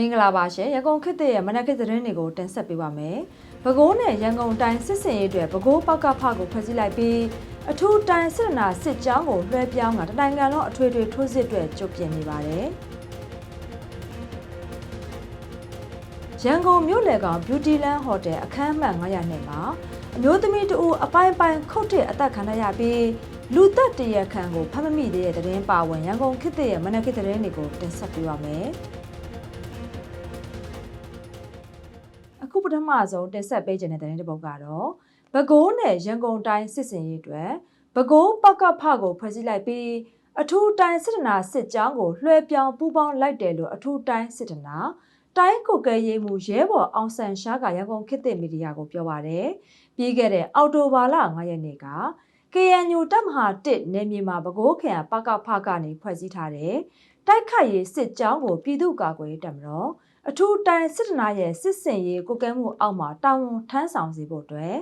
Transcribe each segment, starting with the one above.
မင်္ဂလာပါရှင်ရန်ကုန်ခေတ်သစ်ရဲ့မနက်ခေတ်သတင်းတွေကိုတင်ဆက်ပေးပါမယ်။ပဲခူးနဲ့ရန်ကုန်တိုင်းစစ်စင်ရေးအတွက်ပဲခူးပောက်ကဖကိုဖွဲ့စည်းလိုက်ပြီးအထူးတိုင်းစစ်နာစစ်ကြောင်းကိုလွှဲပြောင်းတာတနိုင်ငံလုံးအထွေထွေထိုးစစ်အတွက်ကြိုပြင်နေပါတယ်။ရန်ကုန်မြို့လယ်ကောင် Beauty Land Hotel အခန်းအမှတ်900နဲ့မှာအမျိုးသမီးတဦးအပိုင်းပိုင်းခုတ်တဲ့အသက်ခံရပြီးလူသက်တရက်ခန့်ကိုဖမ်းမမိသေးတဲ့သတင်းပါဝင်ရန်ကုန်ခေတ်သစ်ရဲ့မနက်ခေတ်သတင်းတွေကိုတင်ဆက်ပေးပါမယ်။ ထမဆုံးတင်ဆက်ပေးခြင်းတဲ့သတင်းတစ်ပုဒ်ကတော့ပဲခူးနဲ့ရန်ကုန်တိုင်းစစ်စင်ရေးအတွက်ပဲခူးပကဖကိုဖွဲ့စည်းလိုက်ပြီးအထူးတိုင်းစစ်တနာစစ်ကြောင်းကိုလွှဲပြောင်းပူးပေါင်းလိုက်တယ်လို့အထူးတိုင်းစစ်တနာတိုင်းကိုကဲရေးမှုရဲဘော်အောင်ဆန်ရှားကရန်ကုန်ခေတ်သစ်မီဒီယာကိုပြောပါရယ်ပြီးခဲ့တဲ့အော်တိုဘာလ9ရက်နေ့က KNU တပ်မဟာ1နယ်မြေမှာပဲခူးခရိုင်ပကဖကနေဖွဲ့စည်းထားတဲ့တိုက်ခိုက်ရေးစစ်ကြောင်းကိုပြည်သူ့ကာကွယ်ရေးတပ်မတော် အထူးတိုင်းစစ်တနာရဲ့စစ်စင်ရေးကိုကဲမှုအောက်မှာတာဝန်ထမ်းဆောင်စေဖို့အတွက်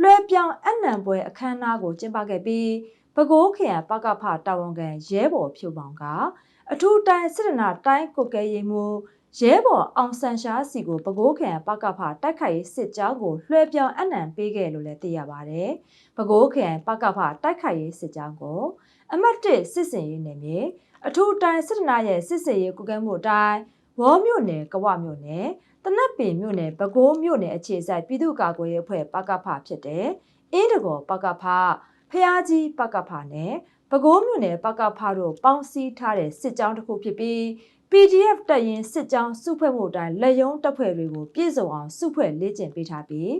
လွှဲပြောင်းအနံပွဲအခမ်းအနားကိုကျင်းပခဲ့ပြီးပဲခူးခရိုင်ပကဖတာဝန်ခံရဲဘော်ဖြူပေါင်ကအထူးတိုင်းစစ်တနာတိုင်းကိုကဲရေးမှုရဲဘော်အောင်ဆန်ရှားစီကိုပဲခူးခရိုင်ပကဖတိုက်ခိုက်ရေးစစ်ကြောင်းကိုလွှဲပြောင်းအနံပေးခဲ့လို့လည်းသိရပါတယ်။ပဲခူးခရိုင်ပကဖတိုက်ခိုက်ရေးစစ်ကြောင်းကိုအမတ်1စစ်စင်ရေးနယ်မြေအထူးတိုင်းစစ်တနာရဲ့စစ်စင်ရေးကုကဲမှုအတိုင်း ဝေါ်မြို့နယ်ကဝမြို့နယ်တနက်ပင်မြို့နယ်ပဲခူးမြို့နယ်အခြေစိုက်ပြည်သူ့ကာကွယ်ရေးအဖွဲ့ပကဖဖြစ်တဲ့အင်းတကောပကဖဖျားကြီးပကဖနဲ့ပဲခူးမြို့နယ်ပကဖတို့ပေါင်းစည်းထားတဲ့စစ်ကြောင်းတစ်ခုဖြစ်ပြီး PDF တပ်ရင်းစစ်ကြောင်းစုဖွဲ့မှုအတိုင်းလက်ယုံတပ်ဖွဲ့တွေကိုပြည်စုံအောင်စုဖွဲ့လေ့ကျင့်ပေးထားပြီး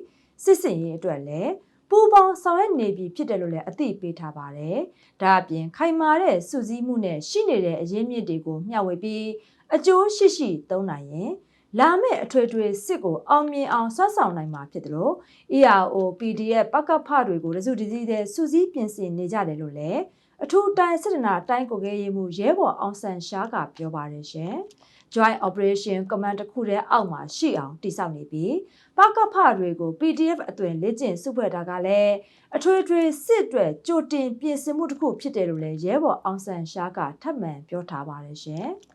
စစ်စင်ရေးအတွက်လည်းပူပေါင်းဆောင်ရွက်နေပြီဖြစ်တယ်လို့လည်းအသိပေးထားပါတယ်။ဒါအပြင်ခိုင်မာတဲ့စုစည်းမှုနဲ့ရှိနေတဲ့အရင်းမြစ်တွေကိုမျှဝေပြီး အကျိုးရှိရှိသုံးနိုင်ရင်လာမယ့်အထွေထွေစစ်ကိုအောင်မြင်အောင်ဆွဆောင်နိုင်မှာဖြစ်တယ်လို့ ERO PDF ပကဖတွေကိုရစုတစည်းတဲ့စုစည်းပြင်ဆင်နေကြတယ်လို့လည်းအထူးတိုင်းစစ်တနာတိုင်းကိုကဲရေးမှုရဲဘော်အောင်ဆန်ရှားကပြောပါတယ်ရှင်။ Joint Operation Command တစ်ခုတည်းအောက်မှာရှိအောင်တည်ဆောက်နေပြီးပကဖတွေကို PDF အသွင်လေ့ကျင့်စုဖွဲ့တာကလည်းအထွေထွေစစ်အတွက်ကြိုတင်ပြင်ဆင်မှုတစ်ခုဖြစ်တယ်လို့လည်းရဲဘော်အောင်ဆန်ရှားကထပ်မံပြောထားပါတယ်ရှင်။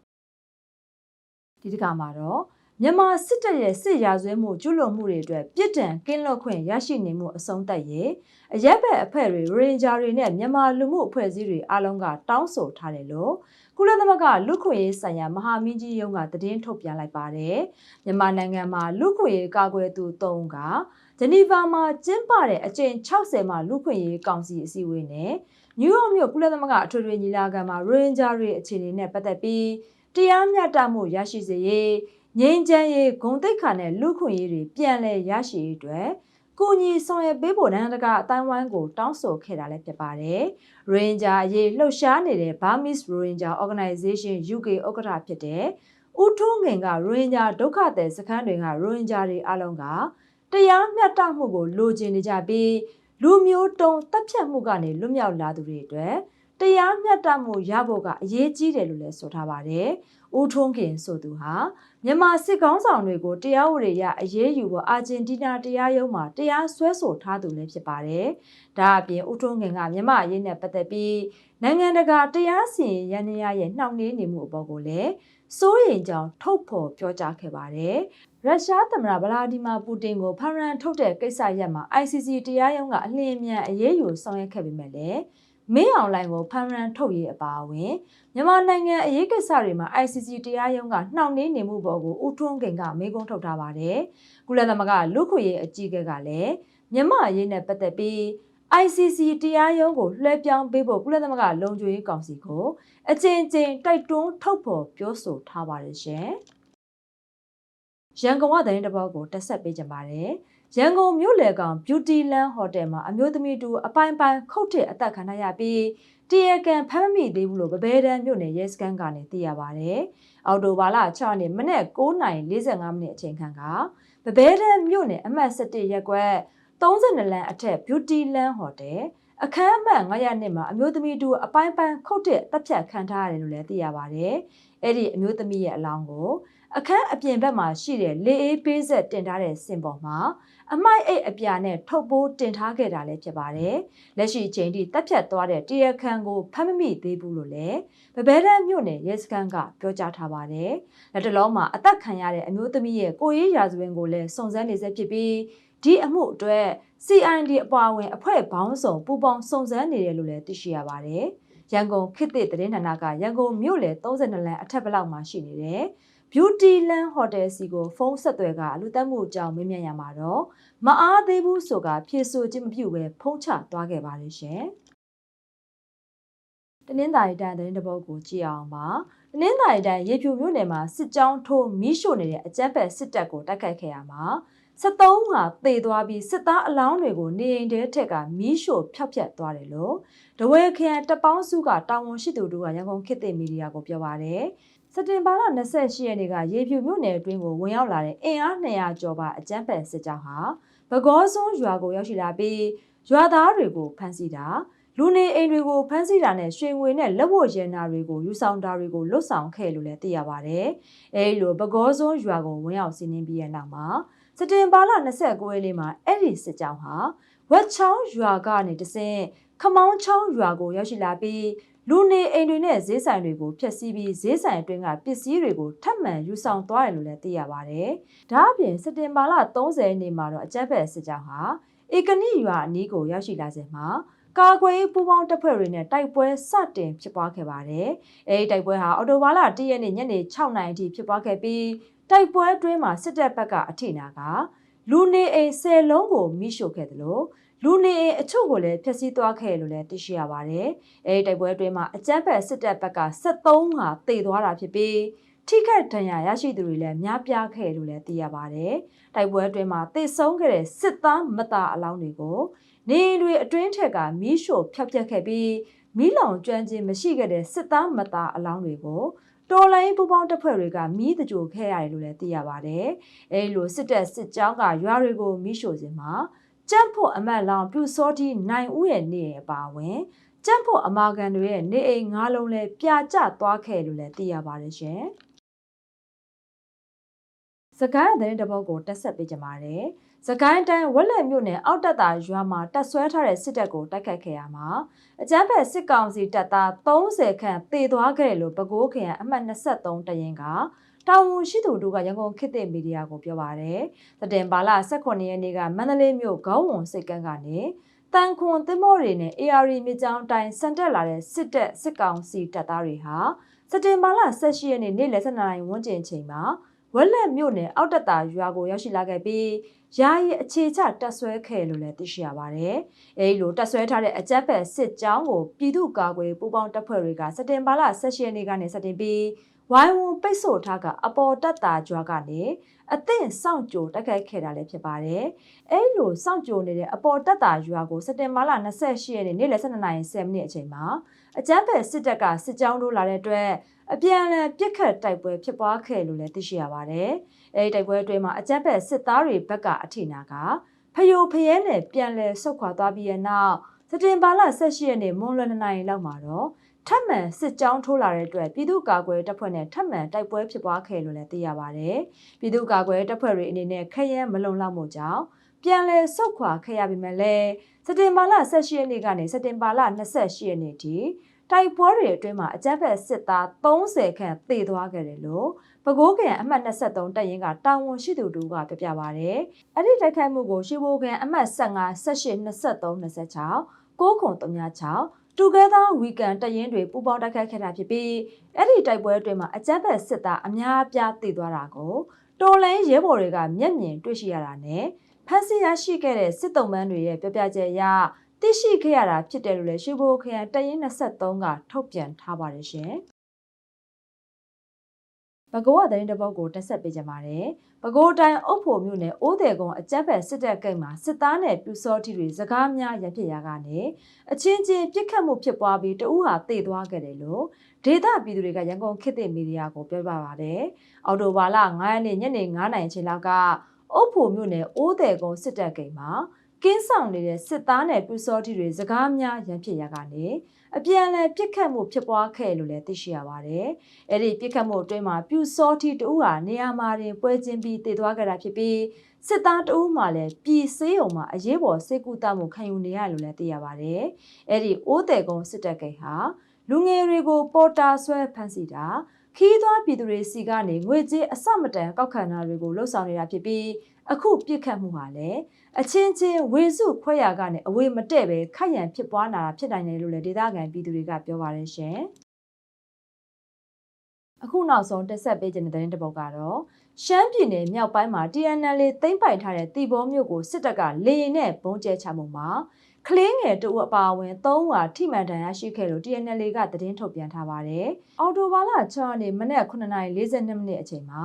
ဒီတစ်ခါမှာတော့မြန်မာစစ်တပ်ရဲ့စစ်ရာဇဝဲမှုကျူးလွန်မှုတွေအတွက်ပြစ်ဒဏ်ကင်းလွတ်ခွင့်ရရှိနေမှုအဆုံးသတ်ရေးအရက်ဘက်အဖွဲ့တွေရင်ဂျာတွေနဲ့မြန်မာလူမှုအဖွဲ့အစည်းတွေအားလုံးကတောင်းဆိုထားတယ်လို့ကုလသမဂ္ဂလူခွင့်ရေးဆိုင်ရာမဟာမင်းကြီးရုံးကသတင်းထုတ်ပြန်လိုက်ပါတယ်မြန်မာနိုင်ငံမှာလူခွင့်ရေးကာကွယ်သူ၃ဦးကဂျနီဗာမှာကျင်းပတဲ့အကြိမ်60မှာလူခွင့်ရေးကောင်စီအစည်းအဝေးနဲ့နယူးယောက်မြို့ကုလသမဂ္ဂအထွေထွေညီလာခံမှာရင်ဂျာတွေအခြေအနေနဲ့ပတ်သက်ပြီး တရားမျှတမှုရရှိစေရေးငြိမ်းချမ်းရေးဂုဏ်သိက္ခာနဲ့လူခွင့်ရေးတွေပြန်လည်ရရှိရေးအတွက်ကိုညီဆောင်ရွက်ပေးဖို့နိုင်ငံတကာအတိုင်းဝိုင်းကိုတောင်းဆိုခဲ့တာလည်းဖြစ်ပါတယ်။ Ranger အရေးလှုပ်ရှားနေတဲ့ Burmese Ranger Organization UK ဥက္ကဋ္ဌဖြစ်တဲ့ဦးထွန်းငင်က Ranger ဒုက္ခသည်စခန်းတွေက Ranger တွေအလုံးကတရားမျှတမှုကိုလိုချင်နေကြပြီးလူမျိုးတုံးတပ်ဖြတ်မှုကနေလွတ်မြောက်လာသူတွေအတွက် တရားမျှတမှုရဖို့ကအရေးကြီးတယ်လို့လည်းဆိုထားပါတယ်။ဦးထွန်းခင်ဆိုသူဟာမြန်မာစစ်ကောင်းဆောင်တွေကိုတရားဥပဒေအရအရေးယူဖို့အာဂျင်တီးနားတရားရုံးမှာတရားစွဲဆိုထားသူလည်းဖြစ်ပါတယ်။ဒါအပြင်ဦးထွန်းခင်ကမြန်မာအရေးနဲ့ပတ်သက်ပြီးနိုင်ငံတကာတရားစီရင်ရန်ရရဲ့နှောင့်နှေးနေမှုအပေါ်ကိုလည်းစိုးရိမ်ကြောင်းထုတ်ဖော်ပြောကြားခဲ့ပါတယ်။ရုရှားသမ္မတဗလာဒီမာပူတင်ကိုဖမ်းရန်ထုတ်တဲ့ကိစ္စရပ်မှာ ICC တရားရုံးကအလင်းအမြန်အရေးယူဆောင်ရွက်ခဲ့ပေမဲ့လည်း မင်းအောင်လိုင်ကိုဖမ်းရန်ထုတ်ရေးအပါအဝင်မြန်မာနိုင်ငံအရေးကိစ္စတွေမှာ ICC တရားရုံးကနှောင့်နှေးနေမှုပေါ်ကိုဦးထွန်းခင်ကမေးခွန်းထုတ်ထားပါတယ်။ကုလသမဂ္ဂလူခွေရေးအကြီးအကဲကလည်းမြန်မာအရေးနဲ့ပတ်သက်ပြီး ICC တရားရုံးကိုလွှဲပြောင်းပေးဖို့ကုလသမဂ္ဂလုံခြုံရေးကောင်စီကိုအကြိမ်ကြိမ်တိုက်တွန်းထုတ်ဖော်ပြောဆိုထားပါတယ်ရှင်။ရန်ကုန်ကသတင်းတစ်ပုဒ်ကိုတက်ဆက်ပေးကြပါမယ်။ ရန်ကုန်မြို့လေကောင် Beauty Land Hotel မှာအမျိုးသမီးတူအပိုင်းပိုင်းခုတ်တဲ့အသက်ခံရပြီးတရားကန်ဖမ်းမိသေးဘူးလို့ဗဘဲတန်းမြို့နယ်ရဲစခန်းကနေသိရပါဗျ။အော်တိုဘာလ6ရက်နေ့မနက်9:45မိနစ်အချိန်ခန့်ကဗဘဲတန်းမြို့နယ်အမှတ်17ရပ်ကွက်32လမ်းအထက် Beauty Land Hotel အခန်းအမှတ်900နှစ်မှာအမျိုးသမီးတူအပိုင်းပိုင်းခုတ်တဲ့တပ်ဖြတ်ခံထားရတယ်လို့လည်းသိရပါဗျ။အဲ့ဒီအမျိုးသမီးရဲ့အလောင်းကို အခန်းအပြင်ဘက်မှာရှိတဲ့လေအေးပေးဆက်တင်ထားတဲ့စင်ပေါ်မှာအမိုက်အိတ်အပြာနဲ့ထုတ်ပိုးတင်ထားခဲ့တာလည်းဖြစ်ပါတယ်။လက်ရှိချိန်ထိတပ်ဖြတ်သွားတဲ့တရားခံကိုဖမ်းမမိသေးဘူးလို့လည်းဗဘဲတန်းမြို့နယ်ရဲစခန်းကပြောကြားထားပါတယ်။လက်တလုံးမှာအသက်ခံရတဲ့အမျိုးသမီးရဲ့ကိုရေးရာဇဝင်ကိုလည်းစုံစမ်းနေဆဲဖြစ်ပြီးဒီအမှုအတွက် CID အပါအဝင်အဖွဲ့ပေါင်းစုံပူးပေါင်းစုံစမ်းနေတယ်လို့လည်းသိရှိရပါတယ်။ရန်ကုန်ခေတ်သစ်သတင်းဌာနကရန်ကုန်မြို့လယ်32လမ်းအထက်ဘလောက်မှာရှိနေတဲ့ Beauty Land Hotel စီကိုဖုန်းဆက်သွယ်ကအလူတက်မှုအကြောင်းမေးမြန်းရမှာတော့မအားသေးဘူးဆိုကဖြေဆိုခြင်းမပြုဘဲဖုန်းချသွားခဲ့ပါတယ်ရှင်။တနင်္သာရီတိုင်းသတင်းတပုတ်ကိုကြည့်အောင်ပါ။တနင်္သာရီတိုင်းရေဖြူမြို့နယ်မှာစစ်ကြောင်းထိုးမီးရှို့နေတဲ့အကြမ်းဖက်စစ်တပ်ကိုတိုက်ခိုက်ခဲ့ရမှာ73ဟာသေသွားပြီးစစ်သားအလောင်းတွေကိုနေအိမ်ထဲထက်ကမီးရှို့ဖျောက်ဖျက်သွားတယ်လို့ဒဝဲခရိုင်တပ်ပေါင်းစုကတာဝန်ရှိသူတို့ကရန်ကုန်ခေတ်သစ်မီဒီယာကိုပြောပါတယ်။ စက်တင်ဘာလ28ရက်နေ့ကရေဖြူမြို့နယ်အတွင်းကိုဝင်ရောက်လာတဲ့အင်အား200ကျော်ပါအကြမ်းဖက်စစ်ကြောင်းဟာဘကောစွန်းရွာကိုရောက်ရှိလာပြီးရွာသားတွေကိုဖမ်းဆီးတာလူနေအိမ်တွေကိုဖမ်းဆီးတာနဲ့ရွှေငွေနဲ့လက်ဝတ်ရတနာတွေကိုယူဆောင်တာတွေကိုလွတ်ဆောင်ခဲ့လို့လည်းသိရပါတယ်။အဲဒီလိုဘကောစွန်းရွာကိုဝင်ရောက်စီးနင်းပြီးတဲ့နောက်မှာစက်တင်ဘာလ29ရက်နေ့မှာအဲ့ဒီစစ်ကြောင်းဟာဝက်ချောင်းရွာကနေတဆင့်ခမောင်းချောင်းရွာကိုရောက်ရှိလာပြီး လူနေအိမ်တွေနဲ့ဈေးဆိုင်တွေကိုဖျက်ဆီးပြီးဈေးဆိုင်အတွင်းကပစ္စည်းတွေကိုထပ်မံယူဆောင်သွားတယ်လို့လည်းသိရပါတယ်။ဒါအပြင်စက်တင်ဘာလ30ရက်နေ့မှာတော့အကြက်ဖက်စစ်ကြောင်းဟာဧကနိရွာအနီးကိုရောက်ရှိလာစဉ်မှာကာကွယ်ပူးပေါင်းတပ်ဖွဲ့တွေနဲ့တိုက်ပွဲစတင်ဖြစ်ပွားခဲ့ပါတယ်။အဲဒီတိုက်ပွဲဟာအော်တိုဘာလ1ရက်နေ့ညနေ6နာရီအထိဖြစ်ပွားခဲ့ပြီးတိုက်ပွဲအတွင်းမှာစစ်တပ်ဘက်ကအထိနာကလူနေအိမ်10လုံးကိုမိရှို့ခဲ့တယ်လို့ လူနေအိမ်အချို့ကိုလည်းဖျက်ဆီးသွားခဲ့လို့လည်းသိရှိရပါတယ်။အဲဒီတိုက်ပွဲအတွင်းမှာအကြမ်းဖက်စစ်တပ်ဘက်က73ဟာတေသွားတာဖြစ်ပြီးထိခိုက်ဒဏ်ရာရရှိသူတွေလည်းများပြားခဲ့လို့လည်းသိရပါတယ်။တိုက်ပွဲအတွင်းမှာတေဆုံးခဲ့တဲ့စစ်သားမသားအလောင်းတွေကိုနေတွေအတွင်းထက်ကမီးရှို့ဖျောက်ဖျက်ခဲ့ပြီးမီးလောင်ကျွမ်းခြင်းမရှိခဲ့တဲ့စစ်သားမသားအလောင်းတွေကိုတော်လိုင်းပူပေါင်းတပ်ဖွဲ့တွေကမီးတကြိုခဲ့ရတယ်လို့လည်းသိရပါတယ်။အဲဒီလိုစစ်တပ်စစ်ကြောင်းကရွာတွေကိုမီးရှို့ခြင်းမှာ ကြက်ဖို့အမတ်လောင်ပြူစောတိနိုင်ဦးရဲ့နေအပါဝင်ကြက်ဖို့အမာကန်တွေရဲ့နေအိမ်ငါးလုံးလဲပြာကျသွားခဲ့လို့လည်းသိရပါတယ်ရှင်။စကိုင်းသတင်းတပုတ်ကိုတက်ဆက်ပေးကြပါမယ်။စကိုင်းတိုင်းဝက်လက်မြို့နယ်အောက်တက်တာရွာမှာတပ်ဆွဲထားတဲ့စစ်တပ်ကိုတိုက်ခိုက်ခဲ့ရမှာအကြမ်းဖက်စစ်ကောင်စီတပ်သား30ခန့်တေသွားခဲ့တယ်လို့ပဲခူးခရိုင်အမှတ်23တရင်က တာဝန်ရှိသူတို့ကရန်ကုန်ခေတ်သစ်မီဒီယာကိုပြောပါရယ်။တတင်ပါလာ18ရက်နေ့ကမန္တလေးမြို့ခေါင်းဝုံစိတ်ကန်းကနေတန်ခွန်သင်းမောတွေနဲ့ AR မြစ်ကြောင်းတိုင်းစံတက်လာတဲ့စစ်တပ်စစ်ကောင်စီတပ်သားတွေဟာစက်တင်ဘာလ18ရက်နေ့နေ့လယ်7နာရီဝန်းကျင်ချိန်မှာဝက်လက်မြို့နယ်အောက်တက်တာရွာကိုရောက်ရှိလာခဲ့ပြီးယာယီအခြေချတက်ဆွဲခဲ့လို့လည်းသိရှိရပါတယ်။အဲဒီလိုတက်ဆွဲထားတဲ့အကြက်ဖက်စစ်ကြောင်းကိုပြည်သူ့ကာကွယ်ပူးပေါင်းတပ်ဖွဲ့တွေကစက်တင်ဘာလ18ရက်နေ့ကနေစတင်ပြီး ဝိုင်းဝန်းပိတ်ဆို့ထားကအပေါ်တက်တာကြွားကနေအသင့်စောင့်ကြိုတက်ခိုက်ခဲ့တာလည်းဖြစ်ပါတယ်။အဲလိုစောင့်ကြိုနေတဲ့အပေါ်တက်တာရွာကိုစက်တင်ဘာလ28ရက်နေ့နေ့လယ်12နာရီ10မိနစ်အချိန်မှာအကြမ်းဖက်စစ်တပ်ကစစ်ကြောင်းတို့လာတဲ့အတွက်အပြန်အလှန်ပြစ်ခတ်တိုက်ပွဲဖြစ်ပွားခဲ့လို့လည်းသိရှိရပါတယ်။အဲဒီတိုက်ပွဲအတွင်းမှာအကြမ်းဖက်စစ်သားတွေဘက်ကအထိနာကဖယိုဖယဲနဲ့ပြန်လည်ဆုတ်ခွာသွားပြီးတဲ့နောက်စတင်ဘာလ18ရက်နေ့မွန်လွယ်2နာရီလောက်မှာတော့ ထပ်မံစစ်ကြောင်းထိုးလာတဲ့အတွက်ပြည်သူ့ကာကွယ်တပ်ဖွဲ့နဲ့ထပ်မံတိုက်ပွဲဖြစ်ပွားခဲ့လို့လည်းသိရပါတယ်။ပြည်သူ့ကာကွယ်တပ်ဖွဲ့တွေအနေနဲ့ခရမ်းမလုံလောက်မှုကြောင့်ပြန်လည်ဆုတ်ခွာခဲ့ရပြီမဲ့လည်းစက်တင်ဘာလ18ရက်နေ့ကနေစက်တင်ဘာလ28ရက်နေ့ထိတိုက်ပွဲတွေအတွင်းမှာအကြမ်းဖက်စစ်သား30ခန့်သေသွားခဲ့တယ်လို့ပဲခူးခရိုင်အမှတ်23တပ်ရင်းကတာဝန်ရှိသူတို့ကပြပြပါဗျ။အဲ့ဒီတိုက်ခိုက်မှုကိုရှိဘိုခရိုင်အမှတ်15 18 23 26 9ခု36 Together Weekend တရင်တွေပူးပေါင်းတိုက်ခိုက်ခဲ့တာဖြစ်ပြီးအဲ့ဒီတိုက်ပွဲအတွင်းမှာအကြမ်းဖက်စစ်သားအများအပြားသေသွားတာကိုတော်လိုင်းရဲဘော်တွေကမျက်မြင်တွေ့ရှိရတာနဲ့ဖမ်းဆီးရရှိခဲ့တဲ့စစ်တုံးပန်းတွေရဲ့ပြပြချက်အရသိရှိခဲ့ရတာဖြစ်တယ်လို့လည်းရွှေဘိုခရိုင်တရင်23ကထုတ်ပြန်ထားပါတယ်ရှင်။ ဘကိုးကသတင်းတစ်ပုဒ်ကိုတက်ဆက်ပေးကြပါမယ်။ဘကိုးတိုင်းအုပ်ဖို့မြို့နယ်အိုးတယ်ကုန်းအကြက်ဖက်စစ်တပ်ကိတ်မှာစစ်သားနဲ့ပြူစောတိတွေစကားများရဖြစ်ရာကနေအချင်းချင်းပြစ်ခတ်မှုဖြစ်ပွားပြီးတဦးဟာတေသွားခဲ့တယ်လို့ဒေသပြည်သူတွေကရန်ကုန်ခေတ်သစ်မီဒီယာကိုပြောပြပါပါတယ်။အော်တိုဘာလ9ရက်နေ့ညနေ9:00နာရီချိန်လောက်ကအုပ်ဖို့မြို့နယ်အိုးတယ်ကုန်းစစ်တပ်ကိတ်မှာကင်းဆောင်နေတဲ့စစ်သားနဲ့ပြူစောတိတွေစကားများရန်ဖြစ်ရကနေ အပြန်အလှန်ပြစ်ခတ်မှုဖြစ်ပွားခဲ့လို့လည်းသိရှိရပါတယ်။အဲ့ဒီပြစ်ခတ်မှုအတွင်းမှာပြူစောတိတဦးဟာနေရာမှာတင်ပွဲချင်းပြီးတည်သွားကြတာဖြစ်ပြီးစစ်သားတဦးမှလည်းပြည်စေးုံမှာအရေးပေါ်စေကူတမှုခံယူနေရလို့လည်းသိရပါတယ်။အဲ့ဒီအိုးတယ်ကုန်းစစ်တပ်ကိတ်ဟာလူငယ်တွေကိုပေါ်တာဆွဲဖမ်းဆီးတာခီးသွွားပြည်သူတွေစီကနေငွေကြေးအစမတန်ကောက်ခံတာတွေကိုလှုပ်ဆောင်နေတာဖြစ်ပြီးအခုပြစ်ခတ်မှုဟာလည်း အချင်းချင်းဝေစုခွဲရကနေအဝေးမတည့်ပဲခိုက်ရန်ဖြစ်ပွားလာတာဖြစ်နိုင်တယ်လို့လည်းဒေသခံပြည်သူတွေကပြောပါတယ်ရှင်။အခုနောက်ဆုံးတက်ဆက်ပေးခြင်းတဲ့သတင်းတစ်ပုဒ်ကတော့ရှမ်းပြည်နယ်မြောက်ပိုင်းမှာ TNL သိမ်းပိုက်ထားတဲ့တီဘောမြို့ကိုစစ်တပ်ကလေရင်နဲ့ဘုံကျဲချမှုမှာကလေးငယ်တဦးအပါအဝင်၃ဦးဟာထိမှန်ဒဏ်ရာရှိခဲ့လို့ TNL ကသတင်းထုတ်ပြန်ထားပါတယ်။အော်တိုဘာလ6ရက်နေ့မနက်9:42မိနစ်အချိန်မှာ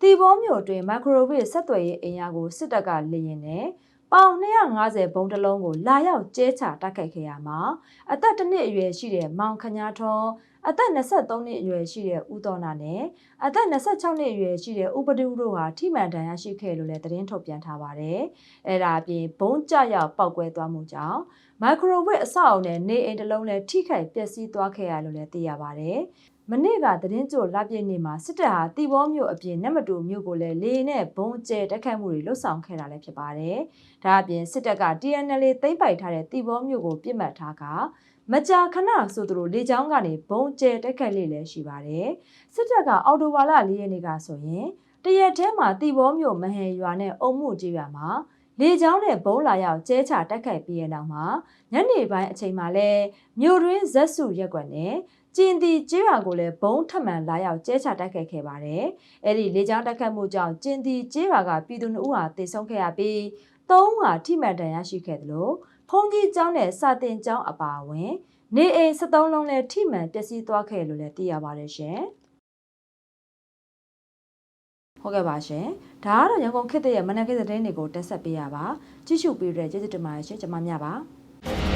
တီဘောမြို့အတွင်းမိုက်ခရိုဝေ့ဆက်သွယ်ရေးအင်အားကိုစစ်တပ်ကလေရင်နဲ့ပေါင်250ဘုံတစ်လုံးကိုလာရောက်ကျဲချတိုက်ခိုက်ခဲ့ရမှာအသက်တစ်နှစ်အရွယ်ရှိတဲ့မောင်ခညာထွန်းအသက်23နှစ်အရွယ်ရှိတဲ့ဦးတော်နာနဲ့အသက်26နှစ်အရွယ်ရှိတဲ့ဥပဒုတို့ဟာထိမှန်ဒဏ်ရာရှိခဲ့လို့လည်းသတင်းထုတ်ပြန်ထားပါတယ်။အဲဒါအပြင်ဘုံကြရောက်ပောက်ကွဲသွားမှုကြောင့်မိုက်ခရိုဝစ်အဆောက်အုံနဲ့နေအိမ်တစ်လုံးလည်းထိခိုက်ပျက်စီးသွားခဲ့ရလို့လည်းသိရပါတယ်။ မနေ့ကသတင်းကြိုလပြည့်နေ့မှာစစ်တပ်ဟာတီဘောမြို့အပြင်နက်မတူမြို့ကိုလည်းလေနဲ့ဘုံကျဲတက်ခတ်မှုတွေလှုပ်ဆောင်ခဲ့တာလည်းဖြစ်ပါတယ်။ဒါအပြင်စစ်တပ်က TNL သိမ်းပိုက်ထားတဲ့တီဘောမြို့ကိုပြစ်မှတ်ထားကမကြာခဏဆိုသူတို့လေကြောင်းကနေဘုံကျဲတက်ခတ်လေးလည်းရှိပါတယ်။စစ်တပ်ကအော်တိုဘာလ၄ရက်နေ့ကဆိုရင်တရက်ထဲမှာတီဘောမြို့မဟန်ရွာနဲ့အုံမှုကြီးရွာမှာလေကြောင်းနဲ့ဘုံလာရောက်ကျဲချတက်ခိုက်ပြီးရနောက်မှာညနေပိုင်းအချိန်မှာလဲမြို့တွင်းဇက်စုရက်ကွက်နဲ့ ကျင်တီကျေးရွာကိုလည်းဘုံထမှန်လာရောက်ကျဲချတက်ခိုက်ခဲ့ပါတယ်။အဲ့ဒီလေကြောင်းတက်ခတ်မှုကြောင့်ကျင်တီကျေးရွာကပြည်သူနှစ်ဦးဟာတေဆုံးခဲ့ရပြီးသုံးဦးဟာထိမှန်ဒဏ်ရာရှိခဲ့တယ်လို့ဖုန်ကြီးကျောင်းနဲ့စာတင်ကျောင်းအပါအဝင်နေအိမ်73လုံးနဲ့ထိမှန်ပျက်စီးသွားခဲ့လို့လည်းသိရပါတယ်ရှင်။ဟုတ်ကဲ့ပါရှင်။ဒါကတော့ရန်ကုန်ခေတ်ရဲ့မနက်ခင်းသတင်းတွေကိုတက်ဆက်ပေးရပါ။ကြည့်ရှုပေးတဲ့ကျေးဇူးတင်ပါတယ်ရှင်။ကျွန်မမြပါ။